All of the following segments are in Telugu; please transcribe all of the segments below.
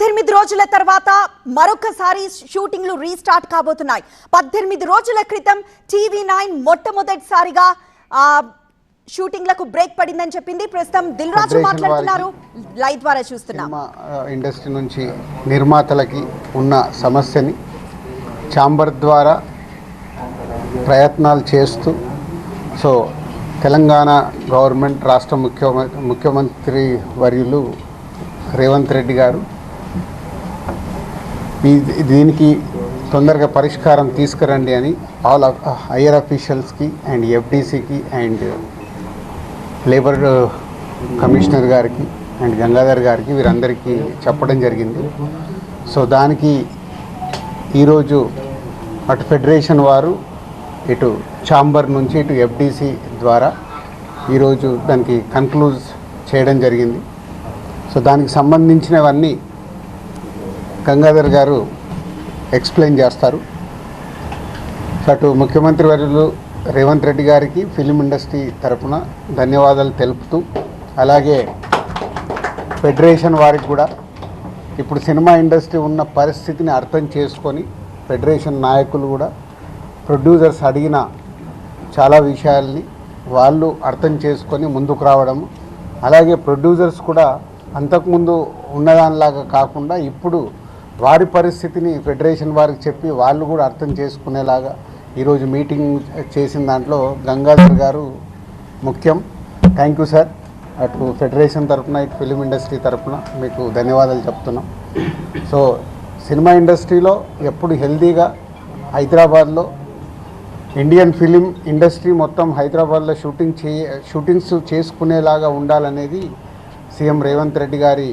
పద్దెనిమిది రోజుల తర్వాత మరొకసారి షూటింగ్లు రీస్టార్ట్ కాబోతున్నాయి. పద్దెనిమిది రోజుల క్రితం టీవీ నైన్ మొట్టమొదటిసారిగా షూటింగ్లకు బ్రేక్ పడిందని చెప్పింది. ప్రస్తుతం దిల్ రాజు మాట్లాడుతున్నారు. లైవ్ ద్వారా చూస్తున్నాం. ఇండస్ట్రీ నుంచి నిర్మాతలకి ఉన్న సమస్యని ఛాంబర్ ద్వారా ప్రయత్నాలు చేస్తూ సో తెలంగాణ గవర్నమెంట్ రాష్ట్ర ముఖ్యమంత్రి ముఖ్యమంత్రి వర్యులు రేవంత్ రెడ్డి గారు ఈ- దీనికి తొందరగా పరిష్కారం తీసుకురండి అని ఆల్ హయ్యర్ అఫీషియల్స్కి అండ్ ఎఫ్డీసీకి అండ్ లేబర్ కమిషనర్ గారికి అండ్ గంగాధర్ గారికి వీరందరికీ చెప్పడం జరిగింది. సో దానికి ఈరోజు అటు ఫెడరేషన్ వారు ఇటు ఛాంబర్ నుంచి ఇటు ఎఫ్డీసీ ద్వారా ఈరోజు దానికి కన్క్లూజ్ చేయడం జరిగింది. సో దానికి సంబంధించినవన్నీ గంగాధర్ గారు ఎక్స్ప్లెయిన్ చేస్తారు. అటు ముఖ్యమంత్రి వర్యులు రేవంత్ రెడ్డి గారికి ఫిలిం ఇండస్ట్రీ తరఫున ధన్యవాదాలు తెలుపుతూ అలాగే ఫెడరేషన్ వారికి కూడా ఇప్పుడు సినిమా ఇండస్ట్రీ ఉన్న పరిస్థితిని అర్థం చేసుకొని ఫెడరేషన్ నాయకులు కూడా ప్రొడ్యూసర్స్ అడిగిన చాలా విషయాల్ని వాళ్ళు అర్థం చేసుకొని ముందుకు రావడం అలాగే ప్రొడ్యూసర్స్ కూడా అంతకుముందు ఉన్నదానిలాగా కాకుండా ఇప్పుడు వారి పరిస్థితిని ఫెడరేషన్ వారికి చెప్పి వాళ్ళు కూడా అర్థం చేసుకునేలాగా ఈరోజు మీటింగ్ చేసిన దాంట్లో గంగాధర్ గారు ముఖ్యం. థ్యాంక్ యూ సార్ అటు ఫెడరేషన్ తరఫున ఇటు ఫిలిం ఇండస్ట్రీ తరఫున మీకు ధన్యవాదాలు చెప్తున్నాం. సో సినిమా ఇండస్ట్రీలో ఎప్పుడు హెల్దీగా హైదరాబాద్లో ఇండియన్ ఫిలిం ఇండస్ట్రీ మొత్తం హైదరాబాద్లో షూటింగ్ చే షూటింగ్స్ చేసుకునేలాగా ఉండాలనేది సీఎం రేవంత్ రెడ్డి గారి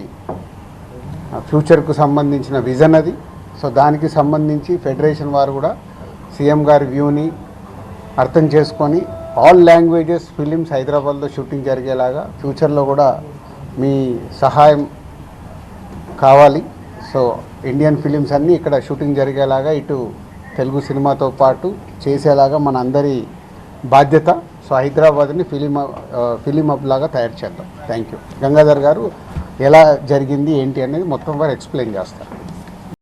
ఫ్యూచర్కు సంబంధించిన విజన్ అది. సో దానికి సంబంధించి ఫెడరేషన్ వారు కూడా సీఎం గారి వ్యూని అర్థం చేసుకొని ఆల్ లాంగ్వేజెస్ ఫిలిమ్స్ హైదరాబాద్లో షూటింగ్ జరిగేలాగా ఫ్యూచర్లో కూడా మీ సహాయం కావాలి. సో ఇండియన్ ఫిలిమ్స్ అన్నీ ఇక్కడ షూటింగ్ జరిగేలాగా ఇటు తెలుగు సినిమాతో పాటు చేసేలాగా మన అందరి బాధ్యత. సో హైదరాబాద్ని ఫిలిం ఫిలిం హబ్ లాగా తయారు చేద్దాం. థ్యాంక్ యూ గంగాధర్ గారు ఎలా జరిగింది ఏంటి అనేది మొత్తం వారు ఎక్స్ప్లెయిన్ చేస్తారు.